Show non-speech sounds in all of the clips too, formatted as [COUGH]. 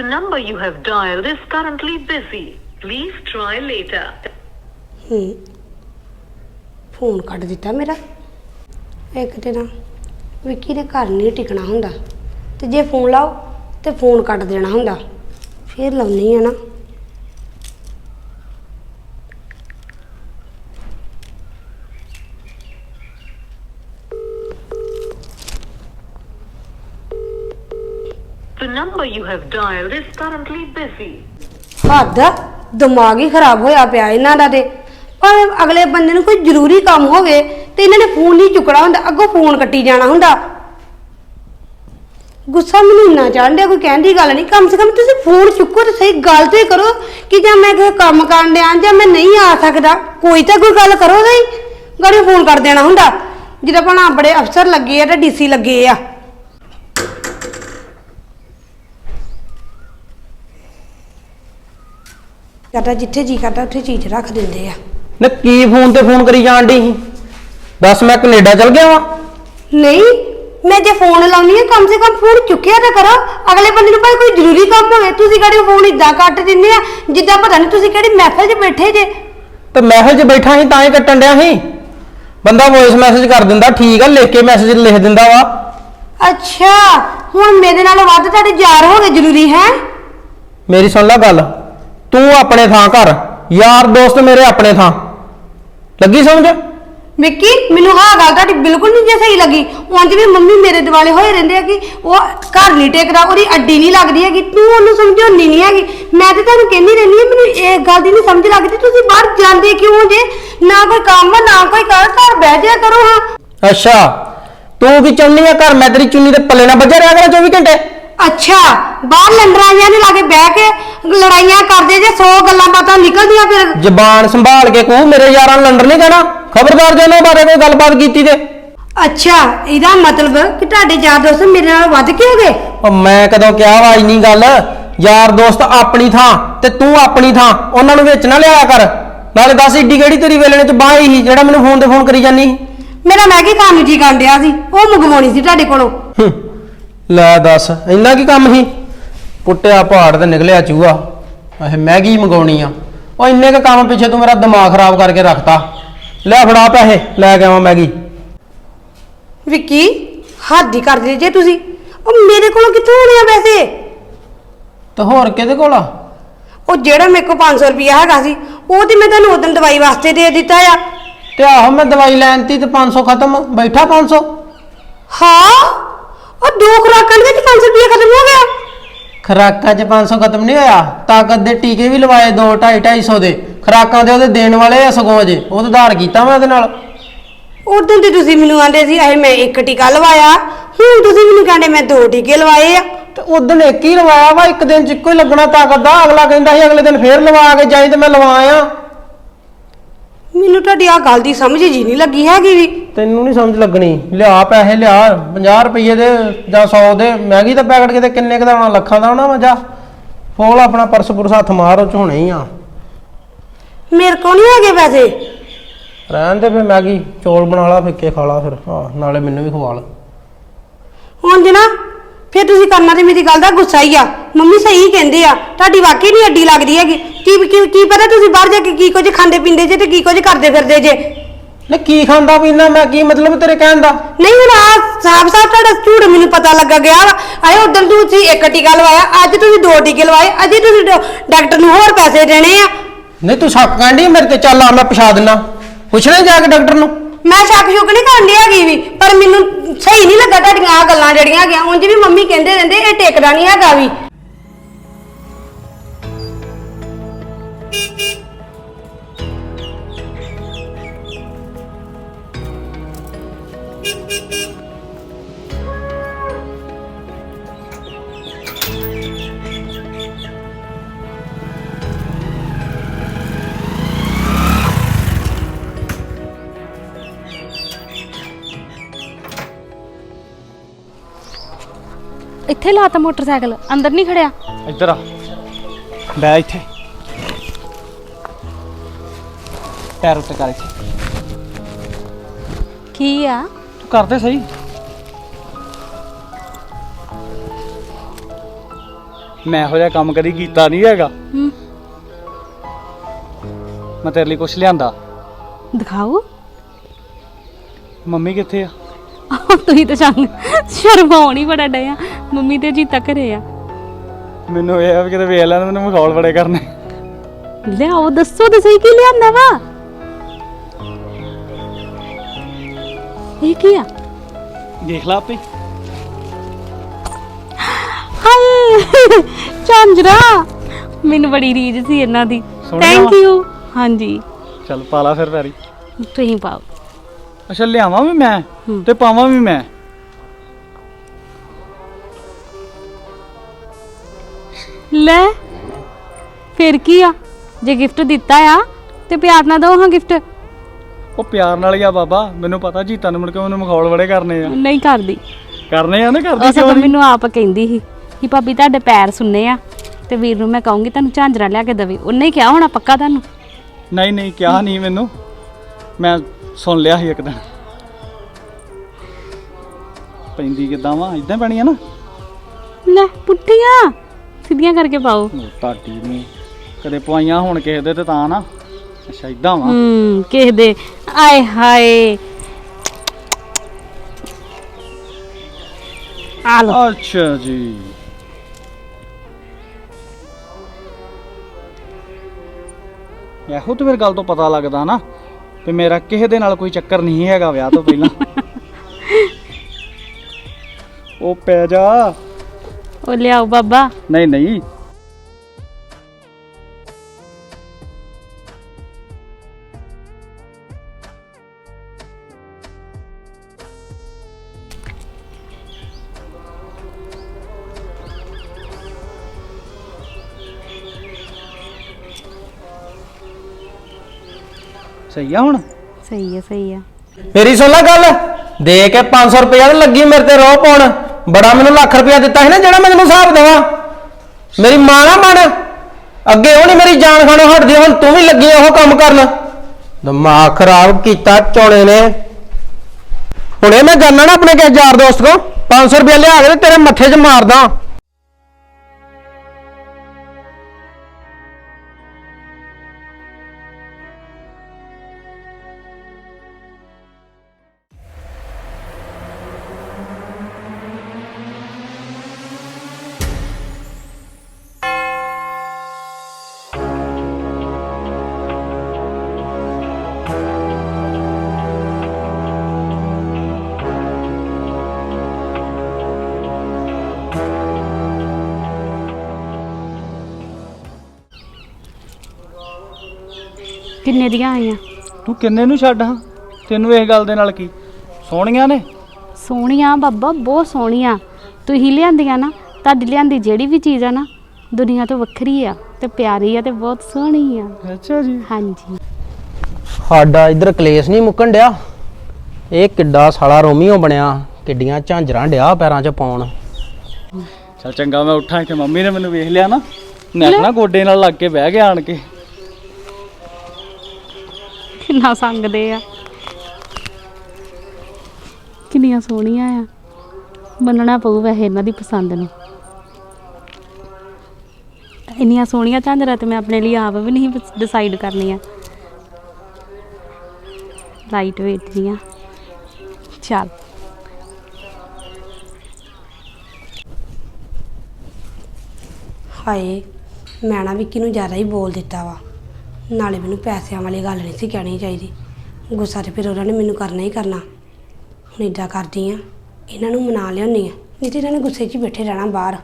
The number you have dialed is currently busy. Please try later. ਹੂੰ phone ਕੱਟ ਦਿੱਤਾ ਮੇਰਾ ਇੱਕ ਤੇ ਨਾ ਵਿੱਕੀ ਦੇ ਘਰ ਨਹੀਂ ਟਿਕਣਾ ਹੁੰਦਾ ਤੇ ਜੇ ਫੋਨ ਲਾਓ ਤੇ ਫੋਨ ਕੱਟ ਦੇਣਾ ਹੁੰਦਾ ਫੇਰ ਲਾਉਣੀ ਆ ਨਾ The number you have dialed is currently busy. ਹੱਦ ਆ, ਦਿਮਾਗ ਹੀ ਖਰਾਬ ਹੋਇਆ ਪਿਆ ਇਹਨਾਂ ਦਾ ਤੇ। ਭਾਵੇਂ ਅਗਲੇ ਬੰਦੇ ਨੂੰ ਕੋਈ ਜ਼ਰੂਰੀ ਕੰਮ ਹੋਵੇ ਤੇ ਇਹਨਾਂ ਨੇ ਫੋਨ ਨਹੀਂ ਚੁੱਕਣਾ ਹੁੰਦਾ ਅੱਗੋਂ ਫੋਨ ਕੱਟੀ ਜਾਣਾ ਹੁੰਦਾ। ਗੁੱਸਾ ਮੈਨੂੰ ਇੰਨਾ ਚੜ੍ਹਦਿਆ ਕੋਈ ਕਹਿਣ ਦੀ ਗੱਲ ਨਹੀਂ। ਕਮ ਸੇ ਕਮ ਤੁਸੀਂ ਫੋਨ ਚੁੱਕੋ ਤੇ ਸਹੀ ਗੱਲ ਤੇ ਕਰੋ ਕਿ ਜਾਂ ਮੈਂ ਕਿਸੇ ਕੰਮ ਕਰਨ ਡਿਆ ਜਾਂ ਮੈਂ ਨਹੀਂ ਆ ਸਕਦਾ। ਕੋਈ ਤਾਂ ਕੋਈ ਗੱਲ ਕਰੋ ਸਹੀ। ਗਾੜੀ ਫੋਨ ਕਰ ਦੇਣਾ ਹੁੰਦਾ। ਜਿਹਦਾ ਭਣਾ ਬੜੇ ਅਫਸਰ ਲੱਗੇ ਆ ਤੇ ਡੀਸੀ ਲੱਗੇ ਆ। ਕਰਦਾ ਜਿੱਥੇ ਜੀ ਕਰਦਾ ਉੱਥੇ ਚੀਜ਼ ਰੱਖ ਦਿੰਦੇ ਆ। ਨੇ ਕੀ ਫੋਨ ਤੇ ਫੋਨ ਕਰੀ ਜਾਣ ਡਈ ਸੀ? ਦੱਸ ਮੈਂ ਕੈਨੇਡਾ ਚਲ ਗਿਆ ਵਾਂ। ਨਹੀਂ ਮੈਂ ਜੇ ਫੋਨ ਲਾਉਣੀ ਹੈ ਕਮ ਸੇ ਕਮ ਫੋਨ ਚੁੱਕਿਆ ਤਾਂ ਕਰੋ। ਅਗਲੇ ਬੰਦੇ ਨੂੰ ਭਾਈ ਕੋਈ ਜ਼ਰੂਰੀ ਕੰਮ ਹੋਵੇ ਤੁਸੀਂ ਗਾੜੀ ਫੋਨ ਇਦਾਂ ਕੱਟ ਦਿੰਦੇ ਆ ਜਿੱਦਾਂ ਪਤਾ ਨਹੀਂ ਤੁਸੀਂ ਕਿਹੜੀ ਮਹਿਫਲ 'ਚ ਬੈਠੇ ਜੇ। ਤੇ ਮਹਿਲ 'ਚ ਬੈਠਾ ਸੀ ਤਾਂ ਹੀ ਕੱਟਣ ਡਿਆ ਸੀ। ਬੰਦਾ ਵੌਇਸ ਮੈਸੇਜ ਕਰ ਦਿੰਦਾ ਠੀਕ ਆ ਲਿਖ ਕੇ ਮੈਸੇਜ ਲਿਖ ਦਿੰਦਾ ਵਾ। ਅੱਛਾ ਹੁਣ ਮੇਰੇ ਨਾਲ ਵੱਧ ਤੁਹਾਡੇ ਯਾਰ ਹੋ ਗਏ ਜ਼ਰੂਰੀ ਹੈ? ਮੇਰੀ ਸੁਣ ਲੈ ਗੱਲ। ਤੂੰ ਆਪਣੇ ਥਾਂ ਕਰ ਯਾਰ ਦੋਸਤ ਮੇਰੇ ਆਪਣੇ ਥਾਂ। ਲੱਗੀ ਸਮਝ? ਵਿੱਕੀ ਮੈਨੂੰ ਹਾਂ ਗੱਲ ਤੁਹਾਡੀ ਬਿਲਕੁਲ ਨਹੀਂ ਜੇ ਸਹੀ ਲੱਗੀ। ਉਂਝ ਵੀ ਮੰਮੀ ਮੇਰੇ ਦਿਵਾਲੇ ਹੋਏ ਰਹਿੰਦੇ ਆ ਕਿ ਉਹ ਘਰ ਨਹੀਂ ਟੇਕਦਾ ਉਹਦੀ ਅੱਡੀ ਨਹੀਂ ਲੱਗਦੀ ਹੈਗੀ। ਤੂੰ ਉਹਨੂੰ ਸਮਝਾਉਣੀ ਨਹੀਂ ਹੈਗੀ। ਮੈਂ ਤੇ ਤੁਹਾਨੂੰ ਕਹਿੰਦੀ ਰਹਿੰਦੀ ਹਾਂ ਮੈਨੂੰ ਇਹ ਗੱਲ ਦੀ ਨਹੀਂ ਸਮਝ ਲੱਗਦੀ। ਤੁਸੀਂ ਬਾਹਰ ਜਾਂਦੇ ਕਿਉਂ ਜੇ? ਨਾ ਕੋਈ ਕੰਮ ਨਾ ਕੋਈ ਕਰ ਘਰ ਬਹਿ ਜਾ ਕਰੋ ਹਾਂ। ਅੱਛਾ ਤੂੰ ਕੀ ਚਾਹੁੰਦੀ ਆ ਘਰ? ਮੈਂ ਤੇਰੀ ਚੁੰਨੀ ਦੇ ਪੱਲੇ ਨਾਲ ਵੱਜਿਆ ਰਿਹਾ ਕਰਾਂ 24 ਘੰਟੇ? ਅੱਛਾ ਬਾਹਰ ਲੰਡਰਾਂ ਜਿਹਾ ਨਹੀਂ ਲਾਗੇ ਬਹਿ ਕੇ ਲੜਾਈਆਂ ਕਰਦੇ ਜੇ 100 ਗੱਲਾਂ ਬਾਤਾਂ ਨਿਕਲਦੀਆਂ ਫਿਰ। ਜ਼ਬਾਨ ਸੰਭਾਲ ਕੇ ਕਹੂੰ ਮੇਰੇ ਯਾਰਾਂ ਨੂੰ ਲੰਡਰ ਨਹੀਂ ਕਹਿਣਾ। ਖਬਰਦਾਰ ਜੇ ਉਹਨਾਂ ਬਾਰੇ ਕੋਈ ਗੱਲਬਾਤ ਕੀਤੀ ਤੇ। ਅੱਛਾ ਇਹਦਾ ਮਤਲਬ ਕਿ ਤੁਹਾਡੇ ਯਾਰ ਦੋਸਤ ਮੇਰੇ ਨਾਲ ਵੱਧ ਕੇ ਹੋ ਗਏ? ਉਹ ਮੈਂ ਕਦੋਂ ਕਿਹਾ ਵਾ ਇੰਨੀ ਗੱਲ? ਯਾਰ ਦੋਸਤ ਆਪਣੀ ਥਾਂ ਤੇ ਤੂੰ ਆਪਣੀ ਥਾਂ ਉਹਨਾਂ ਨੂੰ ਵਿੱਚ ਨਾ ਲਿਆਇਆ ਕਰ। ਨਾਲੇ ਦੱਸ ਏਡੀ ਕਿਹੜੀ ਤੇਰੀ ਵੇਲਣੇ ਚ ਬਾਹ ਹੀ ਜਿਹੜਾ ਮੈਨੂੰ ਫੋਨ ਤੇ ਫੋਨ ਕਰੀ ਜਾਨੀ ਸੀ? ਮੇਰਾ ਮੈਗੀ ਖਾਣ ਨੂੰ ਜੀ ਕਰਨ ਡਿਆ ਸੀ? ਉਹ ਮੰਗਵਾਉਣੀ ਸੀ ਤੁਹਾਡੇ ਕੋਲੋਂ। ਹੂੰ, ਲੈ ਦੱਸ ਇੰਨਾ ਕੀ ਕੰਮ ਸੀ? ਪੁੱਟਿਆ ਪਹਾੜ ਤੇ ਨਿਕਲਿਆ ਚੂਹਾ। ਇਹ ਮੈਗੀ ਮੰਗਾਉਣੀ ਆ? ਉਹ ਇੰਨੇ ਕ ਕੰਮ ਪਿੱਛੇ ਤੂੰ ਮੇਰਾ ਦਿਮਾਗ ਖਰਾਬ ਕਰਕੇ ਰੱਖਤਾ। ਲੈ ਫੜਾ ਪੈਸੇ ਲੈ ਕੇ ਆਵਾਂ ਮੈਗੀ। ਵਿੱਕੀ ਹੱਦ ਹੀ ਕਰਦੇ ਜੇ ਤੁਸੀਂ। ਉਹ ਮੇਰੇ ਕੋਲੋਂ ਕਿੱਥੋਂ ਹੋਣੇ ਆ ਪੈਸੇ? ਤੇ ਹੋਰ ਕਿਹਦੇ ਕੋਲ ਆ? ਉਹ ਜਿਹੜਾ ਮੇਰੇ ਕੋਲ 500 ਰੁਪਇਆ ਹੈਗਾ ਸੀ ਉਹ ਤੇ ਮੈਂ ਤੁਹਾਨੂੰ ਉਦੋਂ ਦਵਾਈ ਵਾਸਤੇ ਦੇ ਦਿੱਤਾ ਆ। ਤੇ ਆਹੋ ਮੈਂ ਦਵਾਈ ਲੈਣ ਤੀ ਤੇ 500 ਖਤਮ ਬੈਠਾ 500 ਹਾਂ? ਉਹ ਦੋ ਖੁਰਾਕਾਂ ਦੇ ਵਿੱਚ 500 ਰੁਪਇਆ ਖਤਮ ਹੋ ਗਿਆ। ਖਰਾਕਾਂ 'ਚ 500 ਖਤਮ ਨਹੀਂ ਹੋਇਆ ਤਾਕਤ ਦੇ ਟੀਕੇ ਵੀ ਲਵਾਏ 2 2.5 250 ਦੇ। ਖਰਾਕਾਂ ਦੇ ਉਹਦੇ ਦੇਣ ਵਾਲੇ ਆ ਸਗੋਂ ਅਜੇ ਉਹ ਤਾਂ ਉਧਾਰ ਕੀਤਾ ਮੈਂ ਉਹਦੇ ਨਾਲ। ਉਦੋਂ ਤੇ ਤੁਸੀਂ ਮੈਨੂੰ ਆਂਦੇ ਸੀ ਇਹ ਮੈਂ ਇੱਕ ਟੀਕਾ ਲਵਾਇਆ ਹੁਣ ਤੁਸੀਂ ਮੈਨੂੰ ਕਹਿੰਦੇ ਮੈਂ ਦੋ ਟੀਕੇ ਲਵਾਏ ਆ। ਤੇ ਉਦੋਂ ਇੱਕ ਹੀ ਲਵਾਇਆ ਵਾ ਇੱਕ ਦਿਨ 'ਚ ਇੱਕੋ ਹੀ ਲੱਗਣਾ ਤਾਕਤ ਦਾ ਅਗਲਾ ਕਹਿੰਦਾ ਸੀ ਅਗਲੇ ਦਿਨ ਫੇਰ ਲਵਾ ਕੇ ਜਾਈ ਤੇ ਮੈਂ ਲਵਾ ਆਇਆ। ਮੈਨੂੰ ਤੁਹਾਡੀ ਆ ਗੱਲ ਦੀ ਸਮਝ ਜੀ ਨਹੀਂ ਲੱਗੀ ਹੈਗੀ ਵੀ। ਤੈਨੂੰ ਨਹੀਂ ਸਮਝ ਲੱਗਣੀ। ਲਿਆ ਪੈਸੇ ਲਿਆ 50 ਰੁਪਏ ਦੇ ਜਾਂ 100 ਦੇ ਮੈਗੀ ਦਾ ਪੈਕਟ ਕਿਤੇ ਕਿੰਨੇ ਕੁ ਦਾ ਹੋਣਾ ਲੱਖਾਂ ਦਾ ਹੋਣਾ ਵਾ ਜਾ ਫੋਲ ਆਪਣਾ ਪਰਸ ਪੁਰਸ ਹੱਥ ਮਾਰ ਉਹ ਚ ਹੋਣੇ ਹੀ ਆ। ਮੇਰੇ ਕੋਲ ਨਹੀਂ ਹੈਗੇ ਪੈਸੇ। ਰਹਿਣ ਦੇ ਫੇ ਮੈਗੀ ਚੌਲ ਬਣਾ ਲਾ ਫਿੱਕੇ ਖਾ ਲਾ ਫਿਰ ਹਾਂ ਨਾਲੇ ਮੈਨੂੰ ਵੀ ਖਵਾ ਲਾ ਹੁਣ ਜਨਾ ਫਿਰ ਤੁਸੀਂ ਕਰਨਾ ਤੇ ਮੇਰੀ ਗੱਲ ਦਾ ਗੁੱਸਾ ਹੀ ਆ। ਮੰਮੀ ਸਹੀ ਕਹਿੰਦੇ ਆ ਤੁਹਾਡੀ ਵਾਕਈ ਨਹੀਂ ਅੱਡੀ ਲੱਗਦੀ ਹੈਗੀ। ਕੀ ਕੀ ਕੀ ਪਤਾ ਤੁਸੀਂ ਬਾਹਰ ਜਾ ਕੇ ਕੀ ਕੁਝ ਖਾਂਦੇ ਪੀਂਦੇ ਜੇ ਤੇ ਕੀ ਕੁਝ ਕਰਦੇ ਫਿਰਦੇ ਜੇ? ਨੇ ਕੀ ਖਾਂਦਾ ਪੀਂਦਾ ਮੈਂ ਕੀ ਮਤਲਬ ਤੇਰੇ ਕਹਿਣ ਦਾ? ਨਹੀਂ ਹੁਣ ਆ ਸਾਫ਼ ਸਾਫ਼ ਤੁਹਾਡਾ ਝੂਠ ਮੈਨੂੰ ਪਤਾ ਲੱਗਾ ਗਿਆ ਵਾ। ਆਏ ਉਦੋਂ ਤੁਸੀਂ ਇੱਕ ਟੀਕਾ ਲਵਾਇਆ ਅੱਜ ਤੁਸੀਂ ਦੋ ਟੀਕੇ ਲਵਾਏ ਅਜੇ ਤੁਸੀਂ ਡਾ- ਡਾਕਟਰ ਨੂੰ ਹੋਰ ਪੈਸੇ ਦੇਣੇ ਆ। ਨਹੀਂ ਤੂੰ ਸ਼ੱਕ ਕਹਿੰਦੀ ਮੇਰੇ ਤੇ ਚੱਲ ਆ ਮੈਂ ਪਛਾ ਦਿੰਨਾ। ਪੁੱਛਣਾ ਜਾ ਕੇ ਡਾਕਟਰ ਨੂੰ। ਮੈਂ ਸ਼ੱਕ ਸ਼ੁਕ ਨਹੀਂ ਕਰਨ ਦੀ ਹੈਗੀ ਵੀ ਪਰ ਮੈਨੂੰ ਸਹੀ ਨਹੀਂ ਲੱਗਾ ਤੁਹਾਡੀਆਂ ਆ ਗੱਲਾਂ ਜਿਹੜੀਆਂ ਹੈਗੀਆਂ। ਉਂਝ ਵੀ ਮੰਮੀ ਕਹਿੰਦੇ ਰਹਿੰਦੇ ਇਹ ਟੇਕਦਾ ਨਹੀਂ ਹੈਗਾ ਵੀ। ਇੱਥੇ ਲਾਤਾ ਮੋਟਰਸਾਈਕਲ ਅੰਦਰ ਨਹੀਂ ਖੜਿਆ ਇੱਧਰ ਆ ਬੈ ਇੱਥੇ ਪੈਰ ਉੱਤੇ ਕਰ ਇੱਥੇ ਕੀ ਆ? ਤੂੰ ਕਰਦੇ ਸਹੀ। ਮੈਂ ਇਹੋ ਜਿਹਾ ਕੰਮ ਕਦੀ ਕੀਤਾ ਨਹੀਂ ਹੈਗਾ। ਮੈਂ ਤੇਰੇ ਲਈ ਕੁਝ ਲਿਆਂਦਾ। ਦਿਖਾਓ। ਮੰਮੀ ਕਿੱਥੇ ਆ? ਤੁਸੀਂ ਤਾਂ ਸ਼ਰਮ ਸ਼ਰਮਾਉਣ ਹੀ ਬੜਾ ਡਿਆ ਮੰਮੀ ਤੇ ਜੀਤਾ ਘਰੇ ਆ। ਮੈਨੂੰ ਇਹ ਆ ਵੀ ਕਿਤੇ ਵੇਖ ਲੈਣ ਮੈਨੂੰ ਮਖੌਲ ਬੜੇ ਕਰਨੇ। ਲਿਆਓ ਦੱਸੋ ਤਾਂ ਸਹੀ ਕੀ ਲਿਆਂਦਾ ਵਾ? ਇਹ ਕੀ ਆ? ਦੇਖ ਲਾ ਆਪੇ। ਹਾਏ ਝਾਂਜਰਾ ਮੈਨੂੰ ਬੜੀ ਰੀਝ ਸੀ ਇਹਨਾਂ ਦੀ। ਸੋਹਣਾ ਥੈਂਕ ਵਾ। ਯੂ ਹਾਂਜੀ। ਚੱਲ ਪਾ ਲਾ ਫਿਰ ਪੈਰੀ। ਤੁਸੀਂ ਪਾਓ। ਅੱਛਾ ਲਿਆਵਾਂ ਵੀ ਮੈਂ ਹੂੰ। ਤੇ ਪਾਵਾਂ ਵੀ ਮੈਂ। ਲੈ ਫਿਰ ਕੀ ਆ? ਜੇ ਗਿਫਟ ਦਿੱਤਾ ਆ ਤੇ ਪਿਆਰ ਨਾਲ ਦੋ ਹਾਂ ਗਿਫਟ ਉਹ ਪਿਆਰ ਨਾਲ ਹੀ ਆ ਬਾਬਾ ਮੈਨੂੰ ਪਤਾ ਜੀਤਾ ਨੂੰ ਮੁੜ ਕੇ ਮੈਨੂੰ ਮਖੌਲ ਬੜੇ ਕਰਨੇ ਆ। ਨਹੀਂ ਕਰਦੀ। ਕਰਨੇ ਆ ਨਾ ਕਰਦੀ ਕਿਉਂ ਨਹੀਂ? ਮੈਨੂੰ ਆਪ ਕਹਿੰਦੀ ਸੀ ਕਿ ਭਾਬੀ ਤੁਹਾਡੇ ਪੈਰ ਸੁੰਨੇ ਆ ਤੇ ਵੀਰ ਨੂੰ ਮੈਂ ਕਹੂੰਗੀ ਤੁਹਾਨੂੰ ਝਾਂਜਰਾ ਲਿਆ ਕੇ ਦੇਵੇ। ਉਹਨੇ ਹੀ ਕਿਹਾ ਹੋਣਾ ਪੱਕਾ ਤੁਹਾਨੂੰ? ਨਹੀਂ ਨਹੀਂ ਕਿਹਾ ਨਹੀਂ ਮੈਨੂੰ। ਮੈਂ ਸੁਣ ਲਿਆ ਸੀ ਇੱਕ ਦਿਨ। ਪੈਂਦੀ ਕਿਦਾਂ ਵਾ? ਇਦਾਂ ਪੈਣੀਆਂ ਨਾ। ਲੈ ਪੁੱਠੀਆਂ। ਸਿੱਧੀਆਂ ਕਰਕੇ ਪਾਓ। ਤੁਹਾਡੀ ਨੂੰ ਕਦੇ ਪਵਾਈਆਂ ਹੁਣ ਕਿਸੇ ਦੇ ਤੇ ਤਾਂ ਨਾ। ਅੱਛਾ ਇਦਾਂ ਵਾ? ਹੂੰ ਕਿਸੇ ਦੇ ਆਏ ਹਾਏ। ਆ ਲੋ ਅੱਛਾ ਜੀ। ਇਹੋ ਤੇ ਫਿਰ ਗੱਲ ਤੋਂ ਪਤਾ ਲੱਗਦਾ ਨਾ ਕਿ ਮੇਰਾ ਕਿਸੇ ਦੇ ਨਾਲ ਕੋਈ ਚੱਕਰ ਨਹੀਂ ਹੈਗਾ ਵਿਆਹ ਤੋਂ ਪਹਿਲਾਂ। [LAUGHS] ਉਹ ਪੈ ਜਾ। ਉਹ ਲਿਆਓ ਬਾਬਾ। ਨਹੀਂ ਨਹੀਂ। ਸਹੀ ਆ ਹੁਣ? ਸਹੀ ਹੈ ਸਹੀ ਹੈ ਮੇਰੀ ਸੁਣ ਲੈ ਗੱਲ। ਦੇ ਕੇ 500 ਰੁਪਇਆ ਤੇ ਲੱਗੀ ਮੇਰੇ ਤੇ ਰੋਹ ਪਾਉਣ। ਬੜਾ ਮੈਨੂੰ ਲੱਖ ਰੁਪਇਆ ਦਿੱਤਾ ਸੀ ਨਾ ਜਿਹੜਾ ਮੈਂ ਤੈਨੂੰ ਹਿਸਾਬ ਦੇਵਾਂ। ਮੇਰੀ ਮਾਂ ਨਾ ਮਨ ਅੱਗੇ ਉਹ ਨਹੀਂ ਮੇਰੀ ਜਾਨ ਖਾਣੋਂ ਹਟਦੀ ਹੁਣ ਤੂੰ ਵੀ ਲੱਗੀ ਉਹ ਕੰਮ ਕਰਨ। ਦਿਮਾਗ ਖਰਾਬ ਕੀਤਾ ਚੋਣੇ ਨੇ। ਹੁਣੇ ਮੈਂ ਜਾਣਾ ਨਾ ਆਪਣੇ ਕਿਸੇ ਯਾਰ ਦੋਸਤ ਕੋ 500 ਰੁਪਇਆ ਲਿਆ ਕੇ ਤੇ ਤੇਰੇ ਮੱਥੇ 'ਚ ਮਾਰਦਾ। ਕਿੰਨੇ ਦੀਆਂ ਆਈਆਂ? ਤੂੰ ਕਿੰਨੇ ਨੂੰ ਛੱਡ ਹਾਂ? ਤੈਨੂੰ ਇਸ ਗੱਲ ਦੇ ਨਾਲ ਕੀ? ਸੋਹਣੀਆਂ ਨੇ? ਸੋਹਣੀਆਂ ਬਾਬਾ ਬਹੁਤ ਸੋਹਣੀਆਂ। ਤੁਸੀਂ ਲਿਆਂਦੀਆਂ ਨਾ ਤੁਹਾਡੀ ਲਿਆਂਦੀ ਜਿਹੜੀ ਵੀ ਚੀਜ਼ ਆ ਨਾ ਦੁਨੀਆ ਤੋਂ ਵੱਖਰੀ ਆ ਤੇ ਪਿਆਰੀ ਆ ਤੇ ਬਹੁਤ ਸੋਹਣੀ ਆ। ਅੱਛਾ ਜੀ। ਹਾਂਜੀ। ਸਾਡਾ ਇੱਧਰ ਕਲੇਸ਼ ਨਹੀਂ ਮੁੱਕਣ ਡਿਆ। ਇਹ ਕਿੱਡਾ ਸਾਲਾ ਰੋਮੀਓ ਬਣਿਆ ਕਿੱਡੀਆਂ ਝਾਂਜਰਾਂ ਡਿਆ ਪੈਰਾਂ 'ਚ ਪਾਉਣ। ਚਲ ਚੰਗਾ ਮੈਂ ਉੱਠਾਂ ਕਿ ਮੰਮੀ ਨੇ ਮੈਨੂੰ ਵੇਖ ਲਿਆ ਨਾ। ਨੈਟ ਨਾ ਗੋਡੇ ਨਾਲ ਲੱਗ ਕੇ ਬਹਿ ਗਿਆ ਆਣ ਕੇ। ਕਿੰਨਾ ਸੰਗਦੇ ਆ। ਕਿੰਨੀਆਂ ਸੋਹਣੀਆਂ ਆ। ਮੰਨਣਾ ਪਊ ਵੈਸੇ ਇਹਨਾਂ ਦੀ ਪਸੰਦ ਨੂੰ। ਇੰਨੀਆਂ ਸੋਹਣੀਆਂ ਝਾਂਜਰਾਂ ਤੇ ਮੈਂ ਆਪਣੇ ਲਈ ਆਪ ਵੀ ਨਹੀਂ ਡਿਸਾਈਡ ਕਰਨੀਆਂ। ਲਾਈਟ ਵੇਟ ਦੀਆਂ। ਚੱਲ। ਹਾਏ, ਮੈਂ ਨਾ ਵਿੱਕੀ ਨੂੰ ਜ਼ਿਆਦਾ ਹੀ ਬੋਲ ਦਿੱਤਾ ਵਾ। ਨਾਲੇ ਮੈਨੂੰ ਪੈਸਿਆਂ ਵਾਲੀ ਗੱਲ ਨਹੀਂ ਸੀ ਕਹਿਣੀ ਚਾਹੀਦੀ। ਗੁੱਸਾ ਤੇ ਫਿਰ ਉਹਨਾਂ ਨੇ ਮੈਨੂੰ ਕਰਨਾ ਹੀ ਕਰਨਾ। ਹੁਣ ਇਦਾਂ ਕਰਦੀ ਆ, ਇਹਨਾਂ ਨੂੰ ਮਨਾ ਲਿਆਉਂਦੀ ਆ। ਨਹੀਂ ਤੇ ਇਹਨਾਂ ਨੇ ਗੁੱਸੇ 'ਚ ਹੀ ਬੈਠੇ ਰਹਿਣਾ ਬਾਹਰ।